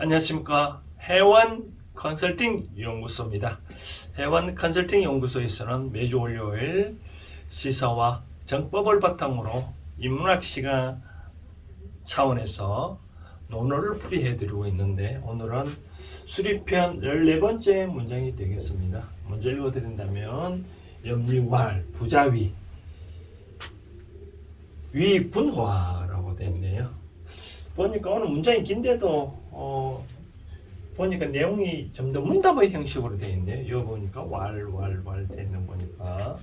안녕하십니까. 해원 컨설팅 연구소입니다. 해원 컨설팅 연구소에서는 매주 월요일 시사와 정법을 바탕으로 인문학 시간 차원에서 논어를 풀이해 드리고 있는데 오늘은 수리편 14번째 문장이 되겠습니다. 먼저 읽어 드린다면 염리왈 부자위 위분화라고 되어 있네요. 보니까 오늘 문장이 긴데도 어, 보니까 내용이 좀 더 문답의 형식으로 되어 있네요. 이거 보니까 왈왈왈 되어 있는 거 보니까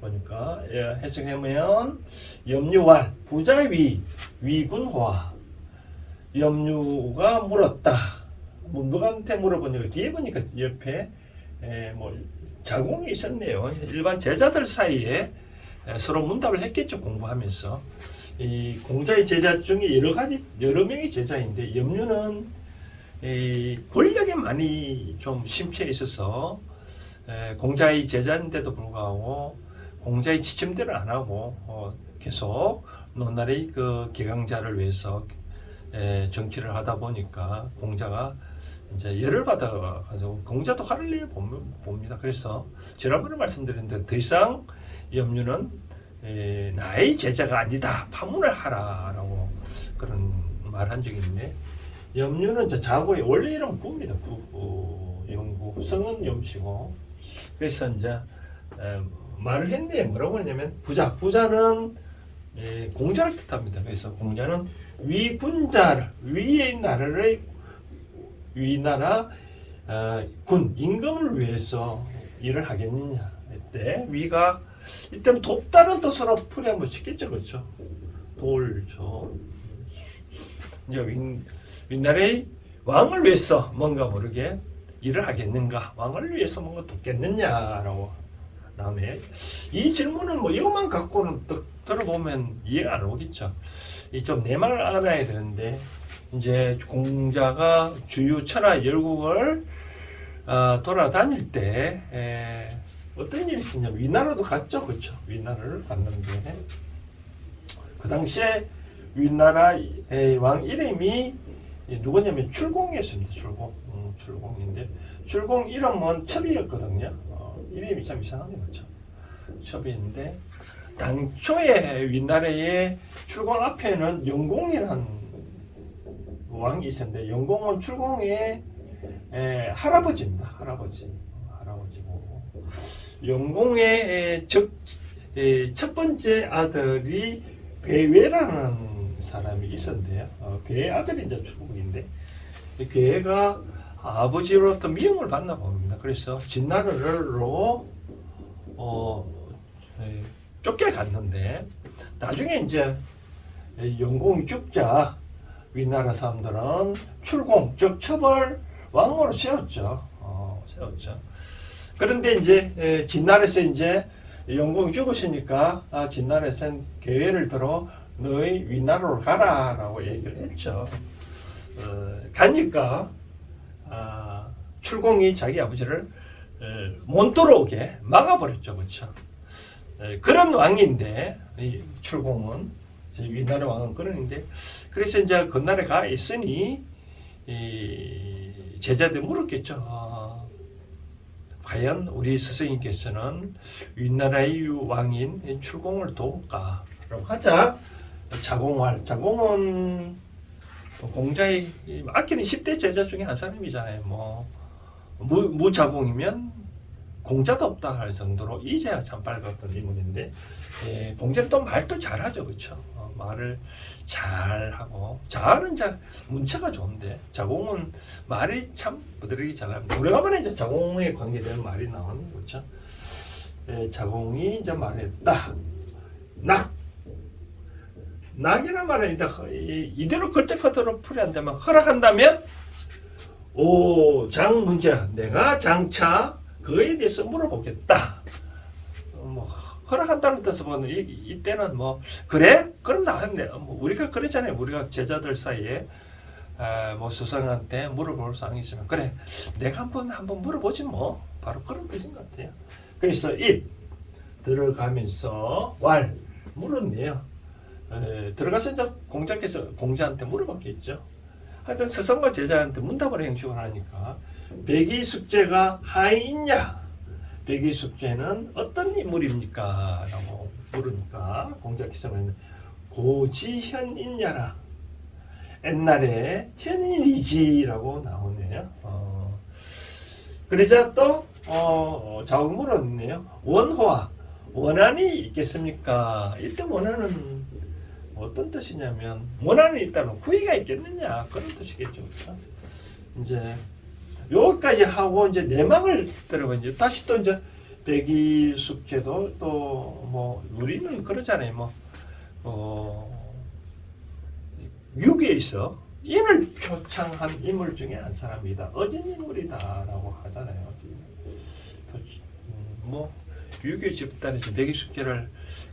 보니까 예, 해석하면 염류왈 부자위 위군화 염류가 물었다. 뭐 누구한테 물어보니까 뒤에 보니까 옆에 에, 뭐 자공이 있었네요. 일반 제자들 사이에 에, 서로 문답을 했겠죠 공부하면서 이 공자의 제자 중에 여러 가지 여러 명의 제자인데 염류는 이 권력에 많이 좀 심취해 있어서 에, 공자의 제자인데도 불구하고 공자의 지침대로 안 하고 어, 계속 논나라의 그 개강자를 위해서 에, 정치를 하다 보니까 공자가 이제 열을 받아가지고 공자도 화를 내 봅니다. 그래서 지난번에 말씀드렸는데 더 이상 염류는 에, 나의 제자가 아니다 파문을 하라라고 그런 말 한 적이 있는데 염류는 저 자고의 원래 이름 구입니다. 구 어, 영구. 성은 염씨고. 그래서 이제 에, 말을 했는데 뭐라고 했냐면 부자 부자는 에, 공자를 뜻합니다. 그래서 공자는 위군자를 위의 나라를 위나라 어, 군 임금을 위해서 일을 하겠느냐. 했대 위가 이때는 돕다는 뜻으로 풀이 한번 쉽겠죠. 그렇죠? 돌죠 이제 윈, 윗나라의 왕을 위해서 뭔가 모르게 일을 하겠는가? 왕을 위해서 뭔가 돕겠느냐라고 다음에 이 질문은 뭐 이것만 갖고는 또 들어보면 이해가 안 오겠죠. 이 좀 내말 알아야 되는데 이제 공자가 주요 천하 열국을 어, 돌아다닐 때 에, 어떤 일이 있었냐면 위나라도 갔죠, 그렇죠? 위나라를 갔는데 그 당시에 위나라의 왕 이름이 누구냐면 출공이었습니다. 출공, 음, 출공인데 출공 이름은 첩이었거든요. 어, 이름이 참 이상하네, 그렇죠? 첩인데 당초에 위나라의 출공 앞에는 영공이라는 왕이 있었는데 영공은 출공의 에, 할아버지입니다. 할아버지, 할아버지고 영공의 에, 적, 에, 첫 번째 아들이 괴외라는 사람이 있었는데요. 어, 괴 아들이 이제 출국인데 이 괴가 아버지로부터 미움을 받나 봅니다. 그래서 진나라로 어, 에, 쫓겨갔는데 나중에 이제 영공이 죽자 위나라 사람들은 출공 즉 처벌 왕으로 세웠죠. 어, 세웠죠. 그런데 이제 에, 진나라에서 이제 영공이 죽으시니까 아, 진나라에서는 계획을 들어 너희 위나라로 가라라고 얘기를 했죠. 어, 가니까 아, 출공이 자기 아버지를 에, 못 들어오게 막아버렸죠, 그렇죠? 에, 그런 왕인데 이 출공은 제 위나라 왕은 그런인데 그래서 이제 건날에 가 있으니 이 제자들 물었겠죠. 아, 과연 우리 스승님께서는 윗나라의 왕인 출공을 도울까? 라고 하자 자공활 자공은 공자의 아끼는 10대 제자 중에 한 사람이잖아요. 뭐 무, 무자공이면 공자도 없다 할 정도로 이제야 참 밝았던 인물인데 예, 공자는 또 말도 잘하죠, 그렇죠? 어, 말을 잘하고 잘은 자 문체가 좋은데 자공은 말이 참 부드럽게 잘합니다. 오래간만에 이제 자공에 관계되는 말이 나오는 거죠. 예, 자공이 이제 말했다. 낙 허- 이- 이대로 걸쩍하도록 풀이한다면 허락한다면 오 장 문제 내가 장차 그에 대해서 물어보겠다. 어, 뭐 허락한다는 뜻을 보는 이, 이때는 뭐 그래? 그럼 나한테 뭐 우리가 그랬잖아요. 우리가 제자들 사이에 에, 뭐 수상한테 물어볼 사항이 있으면 그래 내가 한번 한번 물어보지 뭐 바로 그런 뜻인 것 같아요. 그래서 입 들어가면서 왈 물었네요. 에, 들어가서 이제 공자께서 공자한테 물어봤겠죠. 하여튼 스승과 제자한테 문답을 형식을 하니까 백이 숙제가 하에 있냐? 백이 숙제는 어떤 인물입니까? 라고 물으니까 공자기서는 고지현 있냐라. 옛날에 현인이지라고 나오네요. 어, 그러자 또 어, 자국 물었네요. 원호와 원한이 있겠습니까? 이때 원한은 어떤 뜻이냐면 원한이 있다면 후회가 있겠느냐 그런 뜻이겠죠. 그렇죠? 이제 여기까지 하고 이제 내막을 들어보니 다시 또 이제 배기 숙제도 또 뭐 우리는 그러잖아요. 뭐 어, 유기에 있어 인을 표창한 인물 중에 한 사람이다. 어진 인물이다라고 하잖아요. 음, 뭐 유교 집단에서 배기 숙제를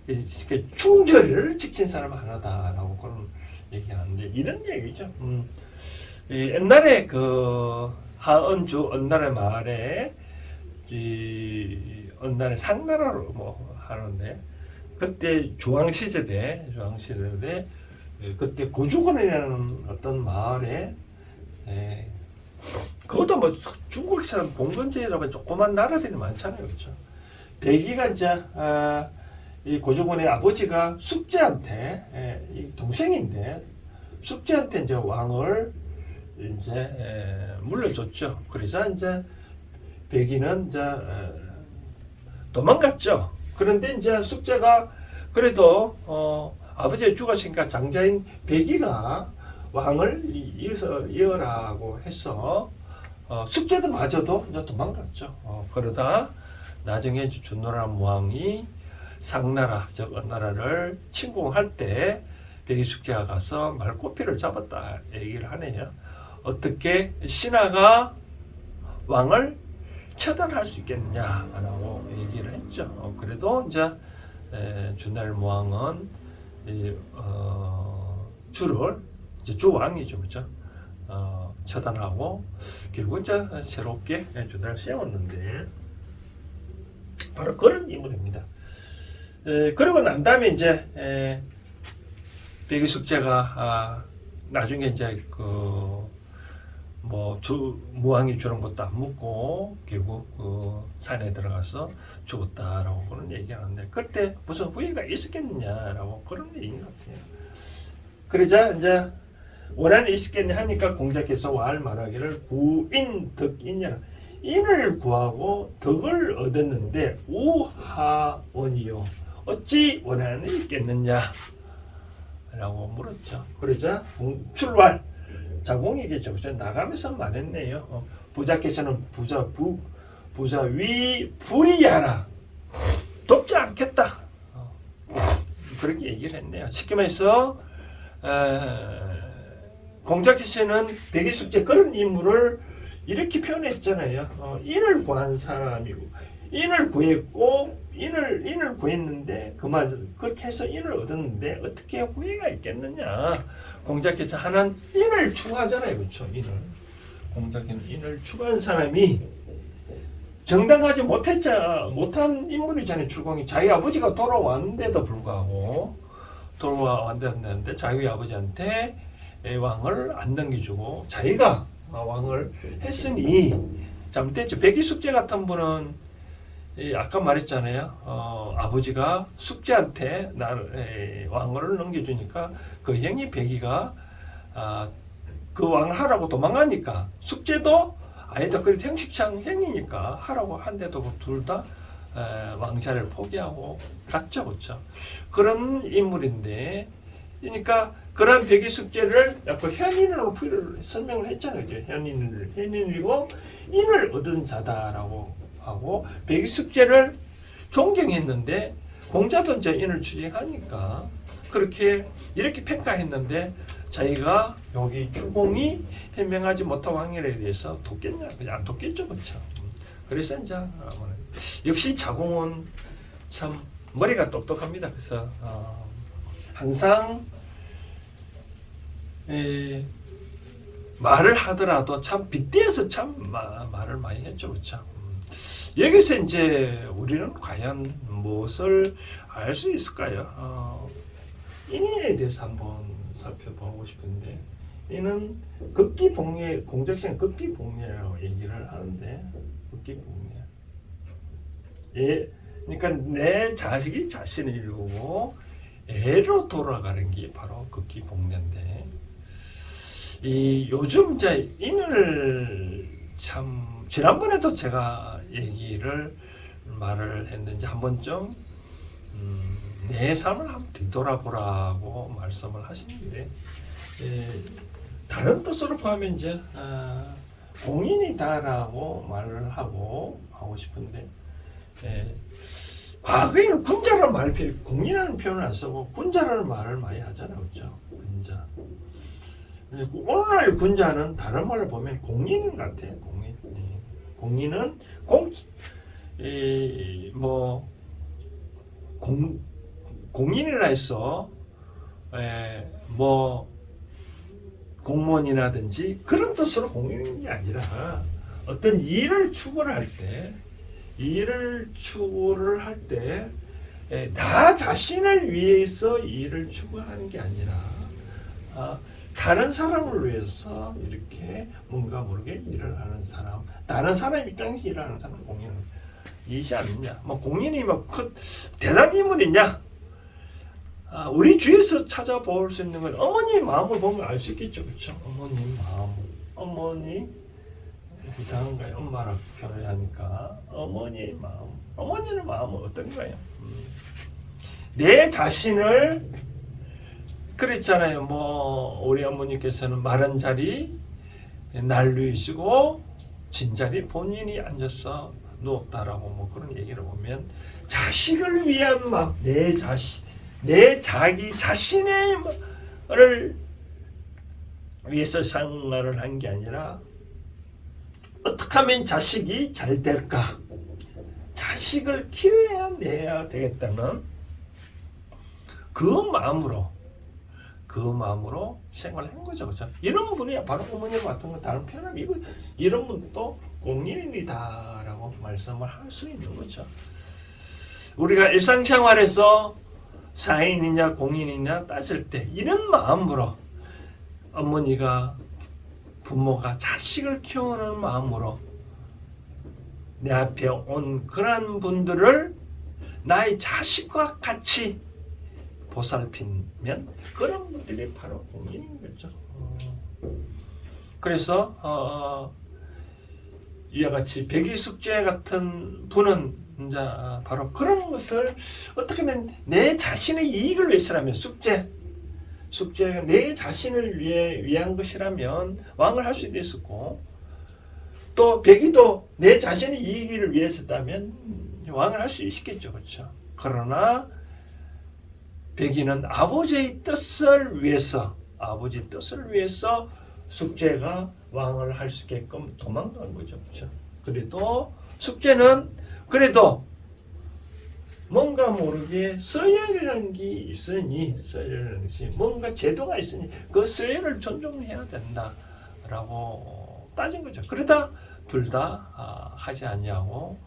이렇게 충절을 지킨 사람 하나다라고 그런 얘기하는데 이런 얘기죠. 음, 이 옛날에 그 하은주 언날의 마을에 이 언날의 상나라로 뭐 하는데 그때 중앙시대대 중앙시대대 그때 고주군이라는 어떤 마을에 에, 그것도 뭐 중국처럼 봉건제라고 조그만 나라들이 많잖아요, 그렇죠? 백이가 이제 아, 이 고조군의 아버지가 숙제한테 에, 이 동생인데 숙제한테 이제 왕을 이제 에, 물려줬죠. 그래서 이제 백이는 이제 에, 도망갔죠. 그런데 이제 숙제가 그래도 어, 아버지가 죽었으니까 장자인 백이가 왕을 이어서 이어라고 해서 어, 숙제도 마저도 이제 도망갔죠. 어, 그러다 나중에 준노람 왕이 상나라 즉 은나라를 침공할 때 백이 숙제가 가서 말꼬피를 잡았다 얘기를 하네요. 어떻게 신하가 왕을 처단할 수 있겠느냐라고 얘기를 했죠. 어, 그래도 이제 에, 준날 왕은 이, 어, 주를 이제 주 왕이죠, 그렇죠? 어, 처단하고 결국 이제 새롭게 준날 세웠는데 바로 그런 인물입니다. 에, 그러고 난 다음에 이제 에, 백의 숙제가 아, 나중에 이제 그 뭐 주 무왕이 주는 것도 안 묻고 결국 그 산에 들어가서 죽었다라고 그런 얘기하는데 그때 무슨 후회가 있었겠느냐라고 그런 얘기인 것 같아요. 그러자 이제 원한이 있었겠냐 하니까 공자께서 왈 말하기를 구인 덕이냐 인을 구하고 덕을 얻었는데 우하원이요 어찌 원한이 있겠느냐 라고 물었죠. 그러자 공- 출발 자공에게죠. 그죠? 나가면서 말했네요. 어, 부자께서는 부자 부 부자 위 불이하라 돕지 않겠다. 어, 그렇게 얘기를 했네요. 쉽게 말해서 에, 공자께서는 백이숙제 그런 인물을 이렇게 표현했잖아요. 어, 인을 구한 사람이고 인을 구했고 인을 인을 구했는데 그만 그렇게 해서 인을 얻었는데 어떻게 후회가 있겠느냐? 공자께서 하는 인을 추구하잖아요, 그렇죠? 인을 공자께는 인을 추구한 사람이 정당하지 못했자 못한 인물이잖아요. 출공이 자기 아버지가 돌아왔는데도 불구하고 돌아왔는데 자기 아버지한테 왕을 안 넘겨주고 자기가 왕을 했으니 잘못됐죠. 백이숙제 같은 분은 이 아까 말했잖아요. 어, 아버지가 숙제한테 나를 에, 왕을 넘겨주니까 그 형이 백이가 아, 그 왕하라고 도망가니까 숙제도 아니다 그래도 형식상 형이니까 하라고 한데도 둘다 왕자를 포기하고 갔죠, 그렇죠? 그런 인물인데, 그러니까 그런 백의 숙제를 약간 현인으로 풀- 설명을 했잖아요, 그죠? 현인을 현인이고 인을 얻은 자다라고 하고 백의 숙제를 존경했는데 공자도 이제 인을 추징하니까 그렇게 이렇게 평가했는데 자기가 여기 주공이 해명하지 못한 왕일에 대해서 돕겠냐? 안 돕겠죠 그렇죠? 그래서 이제 어, 역시 자공은 참 머리가 똑똑합니다. 그래서 어, 항상 에, 말을 하더라도 참 빗대어서 참 마- 말을 많이 했죠 그렇죠 음. 여기서 이제 우리는 과연 무엇을 알 수 있을까요? 어, 인연에 대해서 한번 살펴보고 싶은데 이는 극기복례 공적시는 극기복례라고 얘기를 하는데 극기복례. 예, 그러니까 내 자식이 자신을 이루고 애로 돌아가는 게 바로 극기복례인데 이 요즘 이제 인을 참 지난번에도 제가 얘기를 말을 했는지 한 번쯤 음, 내 삶을 한번 뒤돌아보라고 말씀을 하시는데 예, 다른 뜻으로 포함하면 이제 아, 공인이다라고 말을 하고 하고 싶은데 예, 과거에는 군자라는 말을 표- 공인이라는 표현을 안 쓰고 군자라는 말을 많이 하잖아요, 그렇죠? 군자. 오늘날 군자는 다른 말을 보면 공인 같아요, 공인. 예. 공인은 공, 이, 뭐, 공, 공인이라 해서, 에, 뭐, 공무원이라든지 그런 뜻으로 공인이 아니라 어떤 일을 추구를 할 때, 일을 추구를 할 때, 에, 나 자신을 위해서 일을 추구하는 게 아니라, 아, 다른 사람을 위해서 이렇게 뭔가 모르게 일을 하는 사람, 다른 사람 입장에서 일하는 사람 공인 이지 않느냐? 뭐 공인이 뭐큰 대단한 인물이냐? 아, 우리 주위에서 찾아볼 수 있는 건 어머니 마음을 보면 알 수 있겠죠, 그렇죠? 어머니 마음, 어머니 이상한가요? 엄마라 표현을 하니까 어머니의 마음, 어머니의 마음은 어떤가요? 음. 내 자신을 그랬잖아요. 뭐 우리 어머니께서는 마른 자리 난루이시고 진 자리 본인이 앉아서 누웠다라고 뭐 그런 얘기를 보면 자식을 위한 막 내 자식 내 자기 자신의를 위해서 생활을 한 게 아니라 어떻게 하면 자식이 잘 될까 자식을 키워야 내야 되겠다는 그 마음으로 그 마음으로 생활을 한 거죠, 그렇죠? 이런 분이 바로 어머님 같은 거 다른 표현하면 이거 이런 분도 공인이다라고 말씀을 할 수 있는 거죠. 우리가 일상생활에서 사인이냐 공인이냐 따질 때 이런 마음으로 어머니가 부모가 자식을 키우는 마음으로 내 앞에 온 그런 분들을 나의 자식과 같이 보살피면 그런 분들이 바로 공인인 거죠. 어. 그래서 어, 이와 같이 백의숙제 같은 분은 이제 바로 그런 것을 어떻게 하면 내 자신의 이익을 위해서라면 숙제 숙제가 내 자신을 위해 위한 것이라면 왕을 할 수도 있었고 또 백의도 내 자신의 이익을 위해서다면 왕을 할 수 있겠죠, 그렇죠? 그러나 백의는 아버지의 뜻을 위해서 아버지의 뜻을 위해서 숙제가 왕을 할 수 있게끔 도망간 거죠, 그렇죠? 그래도 숙제는 그래도 뭔가 모르게 서열이라는 게 있으니 서열이라는 것이 뭔가 제도가 있으니 그 서열을 존중해야 된다라고 따진 거죠. 그러다 둘다 하지 않냐고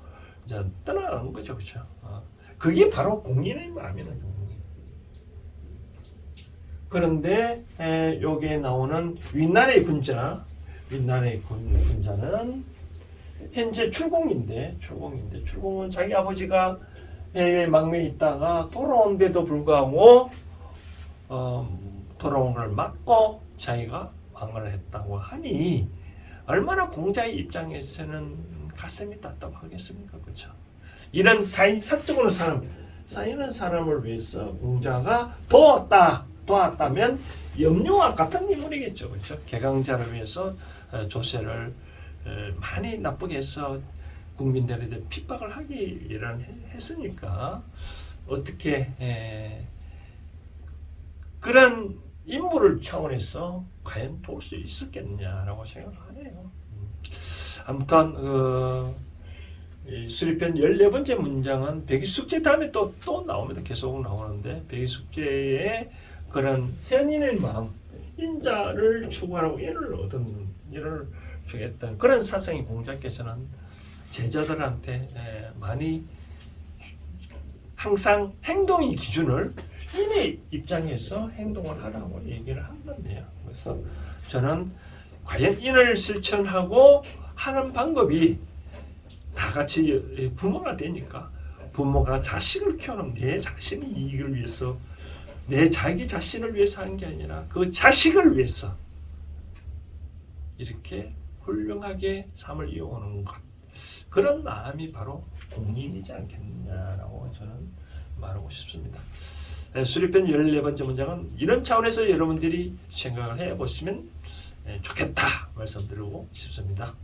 이제 떠나간 거죠, 그렇죠? 어. 그게 바로 공인의 거죠. 그런데 에, 여기에 나오는 윗날의 군자, 윗날의 군, 군자는 현재 출공인데, 출공인데, 출공은 자기 아버지가 해외 망명에 있다가 돌아온데도 불구하고 어, 돌아온 걸 막고 자기가 왕을 했다고 하니 얼마나 공자의 입장에서는 가슴이 답답하겠습니까, 그렇죠? 이런 사인 사적으로 사람, 사이는 사람을 위해서 공자가 도왔다, 도왔다면 염료와 같은 인물이겠죠, 그렇죠? 개강자를 위해서 어, 조세를 어, 많이 나쁘게 해서 국민들에 대해 핍박을 하기를 했으니까 어떻게 에, 그런 인물을 차원에서 과연 도울 수 있었겠냐라고 생각을 하네요. 음. 아무튼 그이 수리편 14번째 문장은 백이숙제 다음에 또, 또 나옵니다. 계속 나오는데 백이숙제의 그런 현인의 마음, 인자를 추구하라고 얘를 얻은, 얘를 주겠다는 그런 사상이 공자께서는 제자들한테 에, 많이 항상 행동의 기준을 인의 입장에서 행동을 하라고 얘기를 한 건데요. 그래서 저는 과연 인을 실천하고 하는 방법이 다 같이 부모가 되니까 부모가 자식을 키우는 내 자신의 이익을 위해서 내 자기 자신을 위해서 하는 게 아니라 그 자식을 위해서 이렇게 훌륭하게 삶을 이어오는 것 그런 마음이 바로 공인이지 않겠느냐라고 저는 말하고 싶습니다. 에, 수립편 14번째 문장은 이런 차원에서 여러분들이 생각을 해보시면 에, 좋겠다 말씀드리고 싶습니다.